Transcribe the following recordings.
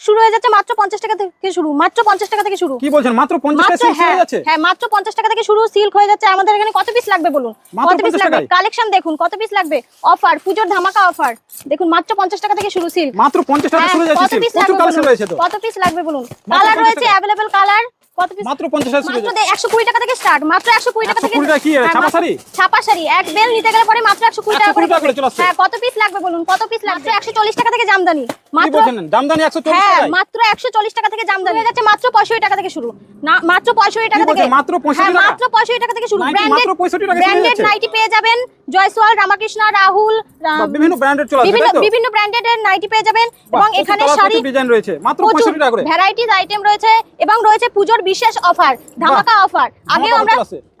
শুরু হয়ে যাচ্ছে মাত্র পঞ্চাশ টাকা থেকে শুরু মাত্র পঞ্চাশ টাকা থেকে শুরু। কি বলছেন মাত্র হ্যাঁ হয়ে যাচ্ছে? হ্যাঁ মাত্র পঞ্চাশ টাকা থেকে শুরু সিল্ক হয়ে যাচ্ছে। আমাদের এখানে কত পিস লাগবে বলুন? কত পিস লাগবে? কালেকশন দেখুন কত পিস লাগবে? অফার পুজোর ধামাকা অফার দেখুন মাত্র পঞ্চাশ টাকা থেকে শুরু সিল্ক মাত্র পঞ্চাশ টাকা হ্যাঁ, শুরু হয়ে যাচ্ছে কত পিস লাগবে কালেকশন বলুন? রয়েছে তো। কত পিস লাগবে বলুন? কালার 50 রয়েছে। অ্যাভেলেবেল কালার কত পিস মাত্র পঞ্চাশ টাকা শুরু হয়ে মাত্র যাচ্ছে একশো কুড়ি টাকা থেকে স্টার্ট মাত্র একশো কুড়ি টাকা থেকে 120 টাকা কি, হ্যাঁ, ছাপা শাড়ি? ছাপা শাড়ি এক বেল নিতে গেলে পরে মাত্র একশো কুড়ি টাকা 120 টাকা করে চলে আসছে। হ্যাঁ কত পিস লাগবে বলুন? কত পিস লাগবে? একশো চল্লিশ টাকা থেকে জামদানি। মাত্র হ্যাঁ মাত্র টাকা থেকে জামদানি। হয়ে যাচ্ছে মাত্র পঁয়ষট্টি টাকা থেকে শুরু। না মাত্র পঁয়ষট্টি টাকা থেকে মাত্র 65 হ্যাঁ, টাকা? মাত্র পঁয়ষট্টি টাকা থেকে শুরু। ব্র্যান্ডেড মাত্র 65 টাকা শুরু হয়ে ব্র্যান্ডেড নাইটি পেয়ে যাবেন জয়সওয়াল রামাকৃষ্ণ রাহুল বিভিন্ন ব্র্যান্ডের চলে বিভিন্ন বিভিন্ন ব্র্যান্ডেড নাইটি পেয়ে যাবেন এবং এখানে শাড়ি ডিজাইন রয়েছে মাত্র পঁয়ষট্টি টাকা করে। ভ্যারাইটিস আইটেম রয়েছে এবং রয়েছে পুজোর বিশেষ অফার ধামাকা অফার আগেও আমরা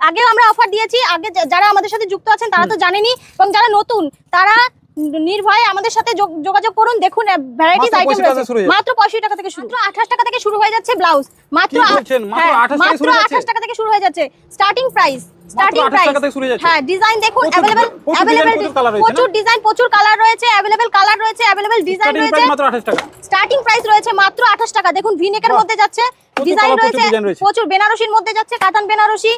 আগেও আমরা অফার দিয়েছি আগে যারা আমাদের সাথে যুক্ত আছেন তারা তো জানেনি এবং যারা নতুন তারা নির্ভয়ে আমাদের সাথে যোগ- যোগাযোগ করুন। দেখুন ভ্যারাইটিস মাত্র আইটেম 65 টাকা রয়েছে। শুরু যাচ্ছে। মাত্র 85 টাকা থেকে শুরু। মাত্র আঠাশ টাকা থেকে শুরু হয়ে যাচ্ছে ব্লাউজ। মাত্র মাত্র হ্যাঁ, 28 মাত্র শুরু হয়ে টাকা থেকে শুরু হয়ে যাচ্ছে। স্টার্টিং প্রাইস স্টার্টিং প্রাইস হয়ে ডিজাইন দেখুন প্রচুর- অ্যাভেলেবেল প্রচুর ডিজাইন প্রচুর কালার রয়েছে অ্যাভেলেবেল কালার রয়েছে অ্যাভেলেবেল ডিজাইন রয়েছে মাত্র আঠাশ টাকা। স্টার্টিং প্রাইস রয়েছে মাত্র আঠাশ টাকা। দেখুন ভিনেকের। মধ্যে যাচ্ছে ডিজাইন রয়েছে প্রচুর বেনারসির মধ্যে যাচ্ছে কাতান বেনারসি।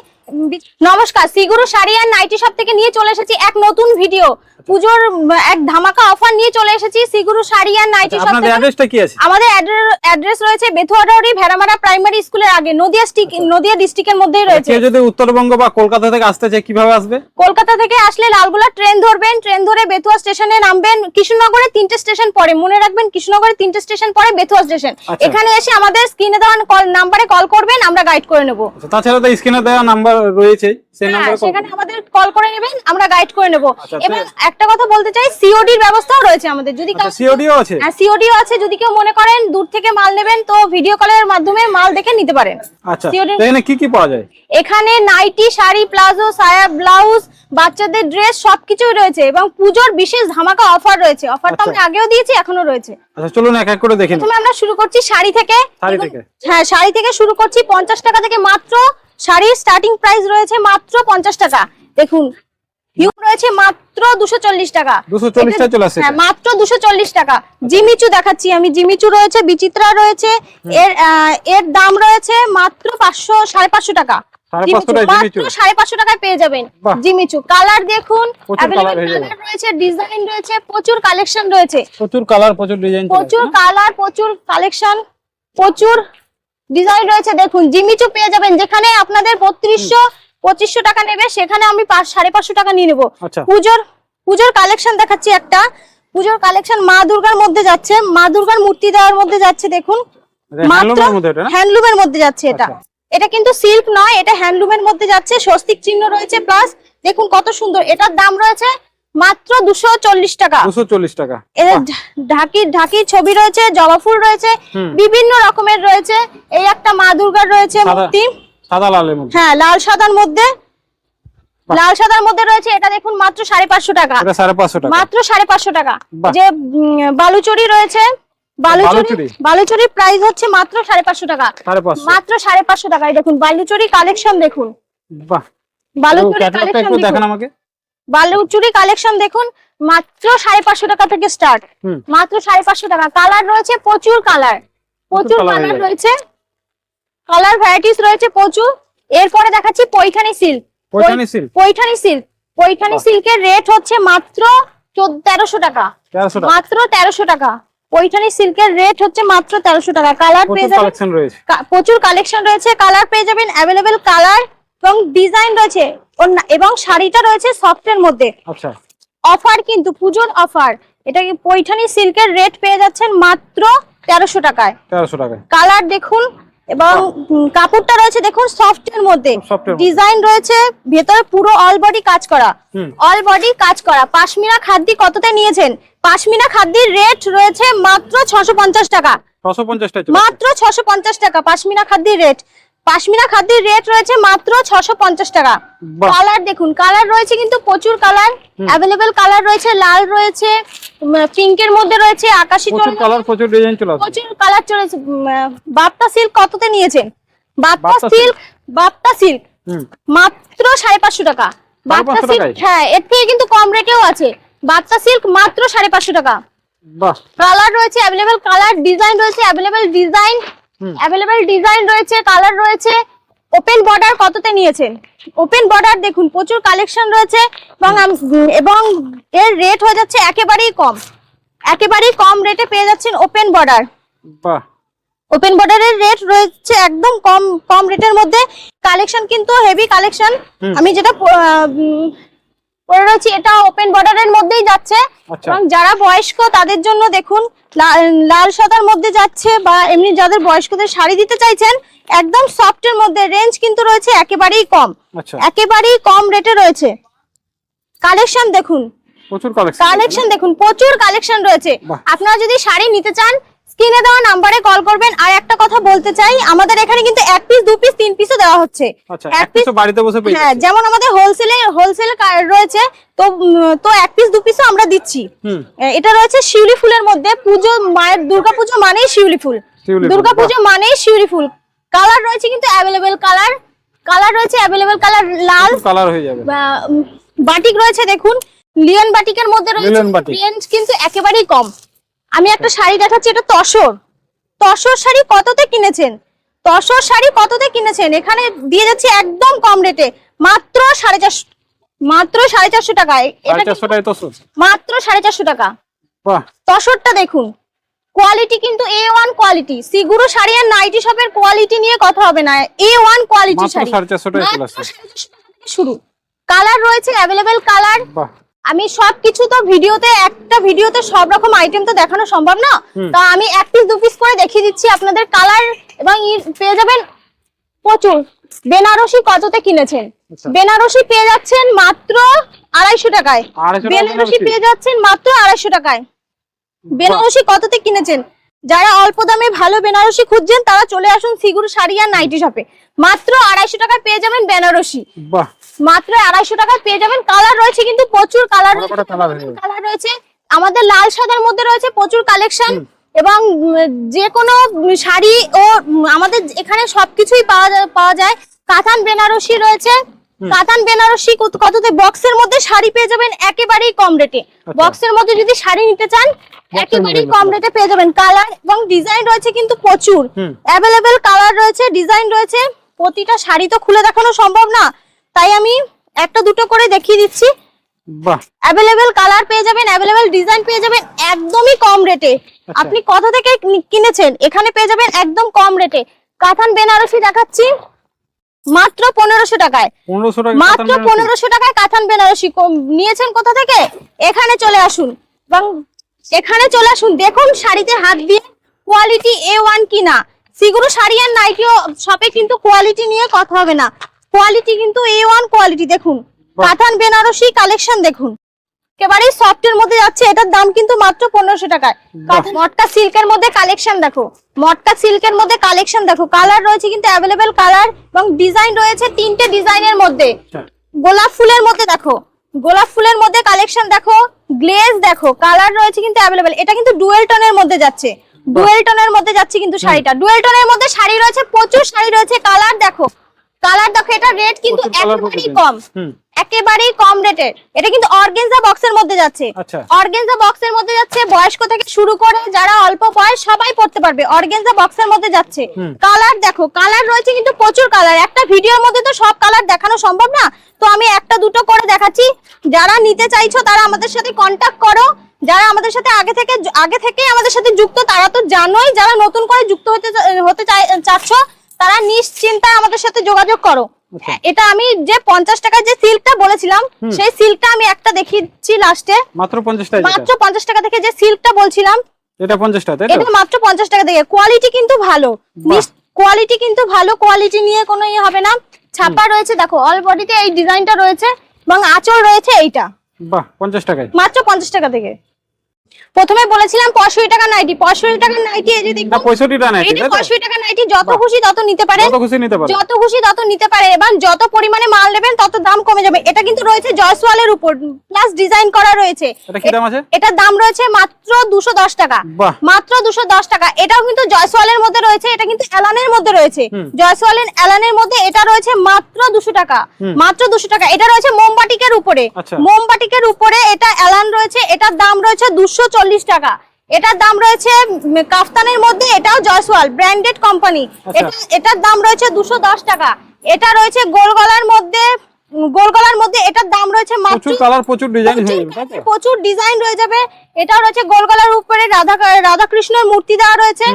নমস্কার সিগুরু শাড়ি আর নাইটি শপ থেকে নিয়ে চলে এসেছি এক নতুন ভিডিও পুজোর এক ধামাকা অফার নিয়ে চলে এসেছি সিগুরু শাড়ি আর নাইটি শপ থেকে। অ্যাড্রেসটা কি আছে? আমাদের অ্যাড্রেস রয়েছে বেথুয়াডাউরি ভেড়ামারা প্রাইমারি স্কুলের আগে নদিয়া স্টিক নদিয়া ডিস্ট্রিক্টের মধ্যেই রয়েছে। যদি উত্তরবঙ্গ বা কলকাতা থেকে আসতে চায় কীভাবে আসবে? কলকাতা থেকে আসলে লালগোলা ট্রেন ধরবেন ট্রেন ধরে বেতুয়া স্টেশনে নামবেন কৃষ্ণনগরে তিনটে স্টেশন পরে মনে রাখবেন কৃষ্ণনগরে তিনটে স্টেশন পরে বেতুয়া স্টেশন। আচ্ছা। এখানে এসে আমাদের স্ক্রিনে দেওয়া কল নাম্বারে কল করবেন আমরা গাইড করে নেব। আচ্ছা, তাছাড়া তো স্ক্রিনে দেওয়া নাম্বার রয়েছে সেই হ্যাঁ, নাম্বারে সেখানে আমাদের কল করে নেবেন আমরা গাইড করে নেব। আচ্ছা, এবং একটা কথা বলতে চাই সিওডির ব্যবস্থাও রয়েছে আমাদের যদি কাউ- সিওডিও আছে? হ্যাঁ সিওডিও আছে যদি কেউ মনে করেন দূর থেকে মাল নেবেন তো ভিডিও কলের মাধ্যমে মাল দেখে নিতে পারেন। আচ্ছা এখানে কি কি পাওয়া যায়? এখানে নাইটি শাড়ি প্লাজো সায়া ব্লাউজ বাচ্চাদের ড্রেস সবকিছুই রয়েছে এবং পুজোর বিশেষ ধামাকা অফার রয়েছে। অফার তো আচ্ছা। আমরা আগেও দিয়েছি এখনও রয়েছে। আচ্ছা চলুন এক এক করে দেখে প্রথমে আমরা শুরু করছি শাড়ি থেকে। শাড়ি থেকে। হ্যাঁ শাড়ি থেকে শুরু করছি পঞ্চাশ টাকা থেকে মাত্র। শাড়ির স্টার্টিং প্রাইস রয়েছে মাত্র পঞ্চাশ টাকা। দেখুন হিউম রয়েছে মাত্র দুশো চল্লিশ টাকা। 240 টাকা চলে আসছে হ্যাঁ মাত্র দুশো চল্লিশ টাকা। জিমিচু দেখাচ্ছি আমি। জিমিচু রয়েছে বিচিত্রা রয়েছে। এর এর দাম রয়েছে মাত্র পাঁচশো সাড়ে পাঁচশো টাকা। টাকায় মাত্র সাড়ে পাঁচশো টাকায় পেয়ে যাবেন। জিমিচু কালার দেখুন রয়েছে ডিজাইন রয়েছে প্রচুর কালেকশন রয়েছে। প্রচুর কালার প্রচুর ডিজাইন প্রচুর কালার প্রচুর কালেকশন প্রচুর ডিজাইন রয়েছে। দেখুন জিমিচু পেয়ে যাবেন। যেখানে আপনাদের বত্রিশশো পঁচিশশো টাকা নেবে সেখানে আমি সাড়ে পাঁচশো টাকা নিয়ে নেব। আচ্ছা। পুজোর পুজোর কালেকশন দেখাচ্ছি একটা। পুজোর কালেকশন মা দুর্গার মধ্যে যাচ্ছে। মা দুর্গার মূর্তি দেওয়ার মধ্যে যাচ্ছে দেখুন। হ্যান্ডলুমের মধ্যে না? হ্যান্ডলুমের মধ্যে যাচ্ছে এটা। আচ্ছা। এটা কিন্তু সিল্ক নয় এটা হ্যান্ডলুমের মধ্যে যাচ্ছে স্বস্তিক চিহ্ন রয়েছে প্লাস দেখুন কত সুন্দর এটার দাম রয়েছে মাত্র দুশো চল্লিশ টাকা। দুশো চল্লিশ টাকা। ঢাকির ঢাকির ছবি রয়েছে জবা ফুল রয়েছে বিভিন্ন রকমের রয়েছে এই একটা মা দুর্গার রয়েছে মূর্তি। সাদা লালের মধ্যে। হ্যাঁ লাল সাদার মধ্যে। লাল সাদার মধ্যে রয়েছে এটা দেখুন মাত্র সাড়ে পাঁচশো টাকা। সাড়ে পাঁচশো টাকা। মাত্র সাড়ে পাঁচশো টাকা। যে বালুচরি রয়েছে বালুচরি বালুচরী? বালুচরি প্রাইস হচ্ছে মাত্র সাড়ে পাঁচশো টাকা। মাত্র সাড়ে পাঁচশো টাকায় দেখুন বালুচরি কালেকশন দেখুন। বালুচরি কালেকশন দেখুন মাত্র সাড়ে পাঁচশো টাকা থেকে স্টার্ট মাত্র সাড়ে পাঁচশো টাকা। কালার রয়েছে প্রচুর কালার প্রচুর কালার রয়েছে। কালার ভ্যারাইটিস রয়েছে প্রচুর। এরপরে দেখাচ্ছি Paithani silk Paithani silk Paithani silk Paithani সিল্কের রেট হচ্ছে মাত্র তেরোশো টাকা। মাত্র তেরোশো টাকা। পৈঠানি সিল্কের রেট হচ্ছে মাত্র তেরোশো টাকা। কালার পেয়ে যাবেন প্রচুর কালেকশন রয়েছে। কালার পেয়ে যাবেন অ্যাভেলেবেল কালার এবং ডিজাইন রয়েছে। এবং শাড়িটা রয়েছে সফটের মধ্যে। আচ্ছা। অফার কিন্তু পুজোর অফার এটা কি পৈঠানি সিল্কের রেট পেয়ে যাচ্ছেন মাত্র তেরোশো টাকায়। তেরোশো টাকা কালার দেখুন। এবং কাপড়টা রয়েছে দেখুন মধ্যে। এর মধ্যে। ডিজাইন রয়েছে ভেতরে পুরো অল বডি কাজ করা। অল বডি কাজ করা। পাশমিনা খাদ্যি কততে নিয়েছেন? পাশমিনা খাদ্যির রেট রয়েছে মাত্র ছশো টাকা। ছশো পঞ্চাশ টাকা মাত্র ছশো পঞ্চাশ টাকা পাশমিনা খাদ্যির রেট পাশমিনা খাদ্যির রেট রয়েছে মাত্র ছশো পঞ্চাশ টাকা। কালার দেখুন কালার রয়েছে কিন্তু প্রচুর কালার অ্যাভেলেবেল কালার রয়েছে লাল রয়েছে পিঙ্কের মধ্যে রয়েছে আকাশি প্রচুর কালার প্রচুর ডিজাইন চলে প্রচুর কালার চলেছে বাপ্তা সিল্ক কততে নিয়েছেন? বাপ্তা সিল্ক বাপ্তা সিল্ক মাত্র সাড়ে পাঁচশো টাকা। বাপ্তা সিল্ক হ্যাঁ এর থেকে কিন্তু কম রেটেও আছে। বাপ্তা সিল্ক মাত্র সাড়ে পাঁচশো টাকা। কালার রয়েছে অ্যাভেলেবেল কালার ডিজাইন রয়েছে অ্যাভেলেবেল ডিজাইন। অ্যাভেলেবেল ডিজাইন রয়েছে কালার রয়েছে। ওপেন বর্ডার কততে নিয়েছেন? ওপেন বর্ডার দেখুন প্রচুর কালেকশন রয়েছে এবং এবং এর রেট হয়ে যাচ্ছে একেবারেই কম। একেবারেই কম রেটে পেয়ে যাচ্ছেন ওপেন বর্ডার বাহ। ওপেন বর্ডারের রেট রয়েছে একদম কম কম রেটের মধ্যে। কালেকশন কিন্তু হেভি কালেকশন আমি যেটা পরে রয়েছে এটা ওপেন বর্ডারের মধ্যেই যাচ্ছে। আচ্ছা। এবং যারা বয়স্ক তাদের জন্য দেখুন লাল সাদার মধ্যে যাচ্ছে বা এমনি যাদের বয়স্কদের শাড়ি দিতে চাইছেন একদম সফটের মধ্যে রেঞ্জ কিন্তু রয়েছে একেবারেই কম। আচ্ছা। একেবারেই কম রেটে রয়েছে। কালেকশন দেখুন। প্রচুর কালেকশন কালেকশন দেখুন প্রচুর কালেকশন রয়েছে। আপনারা যদি শাড়ি নিতে চান স্ক্রিনে দেওয়া নাম্বারে কল করবেন। আর একটা কথা বলতে চাই আমাদের এখানে কিন্তু এক পিস দু পিস তিন পিসও দেওয়া হচ্ছে। আচ্ছা এক পিস বাড়িতে বসে হ্যাঁ যেমন আমাদের হোলসেলে হোলসেল রয়েছে তো তো এক পিস দু পিসও আমরা দিচ্ছি। এটা রয়েছে শিউলি ফুলের মধ্যে। পুজো মায়ের দুর্গা পুজো মানেই শিউলি ফুল। শিউলি দুর্গা পুজো মানেই শিউলি ফুল। কালার রয়েছে কিন্তু অ্যাভেলেবেল কালার। কালার রয়েছে অ্যাভেলেবেল কালার লাল। কালার হয়ে যাবে। বাটিক রয়েছে দেখুন। লিওন বাটিকের মধ্যে রয়েছে। রেঞ্জ কিন্তু একেবারেই কম। আমি একটা শাড়ি দেখাচ্ছি এটা তসর। তসর শাড়ি কততে কিনেছেন? তসর শাড়ি কততে কিনেছেন? এখানে দিয়ে যাচ্ছে একদম কম রেটে। মাত্র সাড়ে চারশো মাত্র সাড়ে চারশো টাকায়। মাত্র সাড়ে চারশো টাকা। বাহ। তসরটা দেখুন। কোয়ালিটি কিন্তু A one quality. Siguru sari R nightie শপের কোয়ালিটি নিয়ে কথা হবে না। A one quality sari. শুরু। কালার রয়েছে অ্যাভেলেবেল কালার। বাহ। আমি সব কিছু তো ভিডিওতে একটা ভিডিওতে সব রকম আইটেম তো দেখানো সম্ভব না। তো আমি এক পিস দু পিস করে দেখিয়ে দিচ্ছি আপনাদের কালার এবং পেয়ে যাবেন প্রচুর। বেনারসি কততে কিনেছেন? আচ্ছা। বেনারসি পেয়ে যাচ্ছেন মাত্র আড়াইশো টাকায়। বেনারসি? পেয়ে যাচ্ছেন মাত্র আড়াইশো টাকায়। বেনারসি কততে কিনেছেন? যারা অল্প দামে ভালো বেনারসি খুঁজছেন তারা চলে আসুন সিগুর শাড়ি আর নাইটি শপে মাত্র আড়াইশো টাকায় পেয়ে যাবেন বেনারসি। বাহ। মাত্র আড়াইশো টাকায় পেয়ে যাবেন। কালার রয়েছে কিন্তু প্রচুর কালার। কালার রয়েছে? আমাদের লাল সাদার মধ্যে রয়েছে প্রচুর কালেকশন এবং যে কোনো শাড়ি ও আমাদের এখানে সবকিছুই পাওয়া যায় পাওয়া যায়। কাতান বেনারসি রয়েছে। কাতান বেনারসি কত- কততে বক্সের মধ্যে শাড়ি পেয়ে যাবেন একেবারেই কম রেটে আচ্ছা। বক্সের মধ্যে যদি শাড়ি নিতে চান একেবারেই কম রেটে পেয়ে যাবেন। কালার এবং ডিজাইন রয়েছে কিন্তু প্রচুর। অ্যাভেলেবেল কালার রয়েছে ডিজাইন রয়েছে। প্রতিটা শাড়ি তো খুলে দেখানো সম্ভব না। তাই আমি একটা দুটো করে দেখিয়ে দিচ্ছি। অ্যাভেলেবেল কালার পেয়ে যাবেন অ্যাভেলেবেল ডিজাইন পেয়ে যাবেন একদমই কম রেটে আচ্ছা। আপনি কোথা থেকে কিনেছেন? এখানে পেয়ে যাবেন একদম কম রেটে বেনারসি দেখাচ্ছি মাত্র পনেরোশো টাকায়। মাত্র পনেরোশো টাকায় বেনারসি। নিয়েছেন কোথা থেকে? এখানে চলে আসুন। এবং এখানে চলে আসুন। দেখুন শাড়িতে হাত দিয়ে কোয়ালিটি এ ওয়ান কিনা। সিগুরু শাড়ি আর নাইটিও শপে কিন্তু কোয়ালিটি নিয়ে কথা হবে না। কোয়ালিটি কিন্তু এ ওয়ান কোয়ালিটি দেখুন। কাতান বেনারসি কালেকশন দেখুন। একেবারেই সফটের মধ্যে যাচ্ছে এটার দাম কিন্তু মাত্র পনেরোশো টাকায়। মটকা সিল্কের মধ্যে কালেকশন দেখো। মটকা সিল্কের মধ্যে কালেকশন দেখো। কালার রয়েছে কিন্তু অ্যাভেলেবেল কালার এবং ডিজাইন রয়েছে তিনটে ডিজাইনের মধ্যে। আচ্ছা। গোলাপ ফুলের মধ্যে দেখো। গোলাপ ফুলের মধ্যে কালেকশন দেখো। গ্লেজ দেখো। কালার রয়েছে কিন্তু অ্যাভেলেবেল এটা কিন্তু ডুয়েল টোনের মধ্যে যাচ্ছে। ডুয়েল টোনের মধ্যে যাচ্ছে কিন্তু শাড়িটা। ডুয়েল টোনের মধ্যে শাড়ি রয়েছে প্রচুর শাড়ি রয়েছে। কালার দেখো। কালার দেখো এটা রেট কিন্তু একেবারেই কম। একেবারেই কম রেটের এটা কিন্তু অর্গেনজা বক্সের মধ্যে যাচ্ছে। আচ্ছা। অর্গেনজা বক্সের মধ্যে যাচ্ছে বয়স্ক থেকে শুরু করে যারা অল্প বয়স সবাই পড়তে পারবে। অর্গেনজা বক্সের মধ্যে যাচ্ছে। কালার দেখো কালার রয়েছে কিন্তু প্রচুর কালার একটা ভিডিওর মধ্যে তো সব কালার দেখানো সম্ভব না। তো আমি একটা দুটো করে দেখাচ্ছি। যারা নিতে চাইছো তারা আমাদের সাথে কন্টাক্ট করো। যারা আমাদের সাথে আগে থেকে আগে থেকে আমাদের সাথে যুক্ত তারা তো জানোই। যারা নতুন করে যুক্ত হতে হতে চাচ্ছ তারা নিশ্চিন্তায় আমাদের সাথে যোগাযোগ করো। আচ্ছা। এটা আমি যে পঞ্চাশ টাকার যে সিল্কটা বলেছিলাম সেই সিল্কটা আমি একটা দেখিয়েছি লাস্টে। মাত্র পঞ্চাশ টাকা মাত্র পঞ্চাশ টাকা থেকে যে সিল্কটা বলছিলাম এটা পঞ্চাশ টাকা এটা মাত্র পঞ্চাশ টাকা থেকে কোয়ালিটি কিন্তু ভালো। কোয়ালিটি কিন্তু ভালো কোয়ালিটি নিয়ে কোনো ইয়ে হবে না। ছাপা রয়েছে দেখো অল বডিতে এই ডিজাইনটা রয়েছে এবং আঁচল রয়েছে এইটা। বাহ পঞ্চাশ টাকায়। মাত্র পঞ্চাশ টাকা থেকে প্রথমে বলেছিলাম পঁয়ষট্টি টাকা নাইটি পঁয়ষট্টি টাকা নাইটি এই যে দেখো পঁয়ষট্টি টাকা নাইটি পঁয়ষট্টি টাকা নাইটি যত খুশি তত নিতে পারে যত খুশি নিতে পারে যত খুশি তত নিতে পারে এবং যত পরিমাণে মাল নেবেন তত দাম কমে যাবে। এটা কিন্তু রয়েছে জয়সওয়ালের উপর প্লাস ডিজাইন করা রয়েছে। এটা কি দাম আছে? এটার দাম রয়েছে মাত্র 210 টাকা। মাত্র 210 টাকা। এটাও কিন্তু জয়সওয়ালের মধ্যে রয়েছে এটা কিন্তু এলানের মধ্যে রয়েছে। জয়সওয়ালের এলানের মধ্যে এটা রয়েছে মাত্র 200 টাকা। মাত্র 200 টাকা। এটা রয়েছে মোমবাটিকের উপরে। আচ্ছা। মোমবাটিকের উপরে এটা এলান রয়েছে। এটার দাম রয়েছে 200 একশো টাকা। এটার দাম রয়েছে কাফতানের মধ্যে এটাও জয়সওয়াল ব্র্যান্ডেড কোম্পানি। আচ্ছা। এটার দাম রয়েছে দুশো টাকা। এটা রয়েছে গোলগলার মধ্যে গোলগলার মধ্যে এটার দাম রয়েছে প্রচুর প্রচুর ডিজাইন হয়ে যাবে প্রচুর ডিজাইন রয়ে যাবে। এটাও রয়েছে গোলগলার উপরে রাধা রাধাকৃষ্ণের মূর্তি দেওয়া রয়েছে।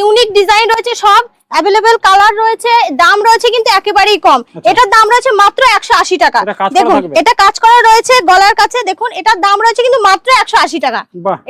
ইউনিক ডিজাইন রয়েছে সব অ্যাভেলেবেল কালার রয়েছে দাম রয়েছে কিন্তু একেবারেই কম। এটার দাম রয়েছে মাত্র একশো আশি টাকা। দেখুন এটা কাজ করা রয়েছে গলার কাছে। দেখুন এটার দাম রয়েছে কিন্তু মাত্র একশো আশি টাকা।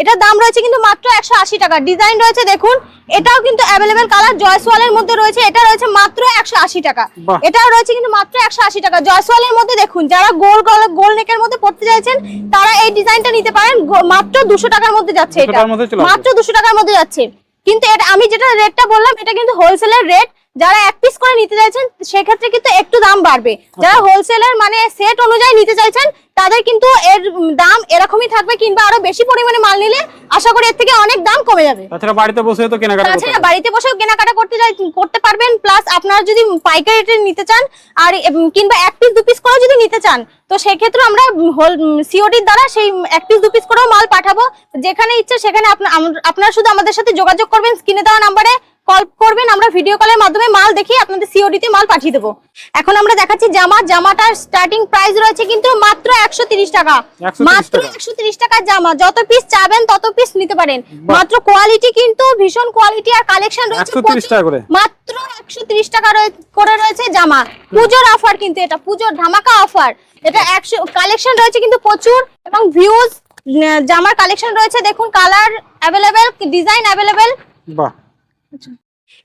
এটার দাম রয়েছে কিন্তু মাত্র একশো আশি টাকা। ডিজাইন রয়েছে দেখুন এটাও কিন্তু অ্যাভেলেবেল কালার জয়সওয়ালের মধ্যে রয়েছে এটা রয়েছে মাত্র একশো আশি টাকা। এটাও রয়েছে কিন্তু মাত্র একশো আশি টাকা। জয়সওয়ালের মধ্যে দেখুন যারা গোল গোল গোল নেকের মধ্যে পড়তে চাইছেন তারা এই ডিজাইনটা নিতে পারেন মাত্র দুশো টাকার মধ্যে যাচ্ছে এটা। মাত্র দুশো টাকার মধ্যে যাচ্ছে। কিন্তু এটা আমি যেটা রেটটা বললাম এটা কিন্তু হোলসেলের রেট যারা এক পিস করে নিতে চাইছেন সেক্ষেত্রে কিন্তু একটু দাম বাড়বে। যারা হোলসেলের মানে সেট অনুযায়ী নিতে চাইছেন তাদের কিন্তু এর দাম এরকমই থাকবে কিংবা আরও বেশি পরিমাণে মাল নিলে আশা করি এর থেকে অনেক দাম কমে যাবে। তাছাড়া বাড়িতে বসে তো কেনাকাটা তাছাড়া বাড়িতে বসেও কেনাকাটা করতে করতে পারবেন প্লাস আপনারা যদি পাইকারি রেটে নিতে চান আর কিংবা এক পিস দু পিস করেও যদি নিতে চান তো সেক্ষেত্রে আমরা হোল সিওডির দ্বারা সেই এক পিস দু পিস করেও মাল পাঠাবো। যেখানে ইচ্ছে সেখানে আপনা- আপনারা শুধু আমাদের সাথে যোগাযোগ করবেন স্ক্রিনে দেওয়া নাম্বারে কল করবেন আমরা ভিডিও কলের মাধ্যমে মাল দেখিয়ে আপনাদের সিওডি তে মাল পাঠিয়ে দেবো। এখন আমরা দেখাচ্ছি জামা জামাটার স্টার্টিং প্রাইস রয়েছে কিন্তু মাত্র একশো টাকা। মাত্র একশো টাকার জামা যত পিস চাবেন তত পিস নিতে পারেন। মাত্র কোয়ালিটি কিন্তু ভীষণ কোয়ালিটি আর কালেকশন রয়েছে 130 প্রচুর। টাকা করে। মাত্র একশো তিরিশ টাকা করে রয়েছে জামা। পুজোর অফার কিন্তু এটা পুজোর ধামাকা অফার এটা একশো কালেকশন রয়েছে কিন্তু প্রচুর এবং ভিউজ জামার কালেকশন রয়েছে। দেখুন কালার অ্যাভেলেবেল ডিজাইন অ্যাভেলেবেল বাহ।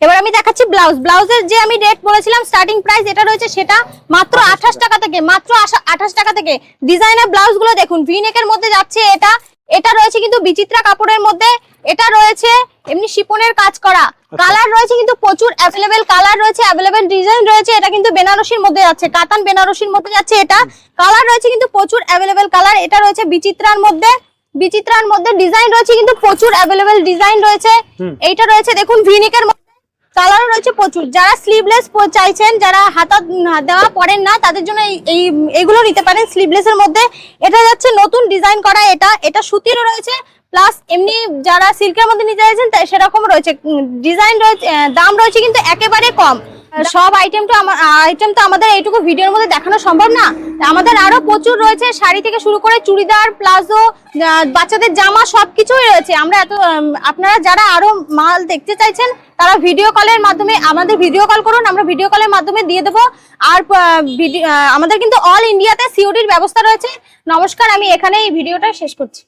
এবার আমি দেখাচ্ছি ব্লাউজ। ব্লাউজের যে আমি রেট বলেছিলাম স্টার্টিং প্রাইস এটা রয়েছে সেটা মাত্র আঠাশ টাকা। থেকে মাত্র আঠাশ টাকা থেকে। ডিজাইনার ব্লাউজগুলো দেখুন ভিনেকের মধ্যে যাচ্ছে এটা। এটা রয়েছে কিন্তু বিচিত্রা কাপড়ের মধ্যে। এটা রয়েছে এমনি শিপনের কাজ করা। কালার রয়েছে কিন্তু প্রচুর অ্যাভেলেবেল কালার রয়েছে অ্যাভেলেবেল ডিজাইন রয়েছে। এটা কিন্তু বেনারসির মধ্যে যাচ্ছে কাতান বেনারসির মধ্যে যাচ্ছে এটা। কালার রয়েছে কিন্তু প্রচুর অ্যাভেলেবেল কালার এটা রয়েছে বিচিত্রার মধ্যে। বিচিত্রার মধ্যে ডিজাইন রয়েছে কিন্তু প্রচুর অ্যাভেলেবেল ডিজাইন রয়েছে। এইটা রয়েছে দেখুন ভিনিকের মধ্যে কালারও রয়েছে প্রচুর। যারা স্লিভলেস চাইছেন যারা হাতা দেওয়া পড়েন না তাদের জন্য এই- এগুলো নিতে পারেন স্লিভলেস এর মধ্যে। এটা যাচ্ছে নতুন ডিজাইন করা এটা। এটা সুতিরও রয়েছে প্লাস এমনি যারা সিল্কের মধ্যে নিতে চাইছেন সেরকম রয়েছে। ডিজাইন রয়েছে দাম রয়েছে কিন্তু একেবারে কম। সব আইটেম তো আইটেম তো আমাদের এইটুকু ভিডিওর মধ্যে দেখানো সম্ভব না। আমাদের আরও প্রচুর রয়েছে, শাড়ি থেকে শুরু করে চুড়িদার, প্লাজো বাচ্চাদের জামা সবকিছুই রয়েছে। আমরা এত আপনারা যারা আরও মাল দেখতে চাইছেন, তারা ভিডিও কলের মাধ্যমে, আমাদের ভিডিও কল করুন, আমরা ভিডিও কলের মাধ্যমে দিয়ে দেবো। আর আমাদের কিন্তু অল ইন্ডিয়াতে সিওডির ব্যবস্থা রয়েছে। নমস্কার, আমি এখানে এই ভিডিওটা শেষ করছি।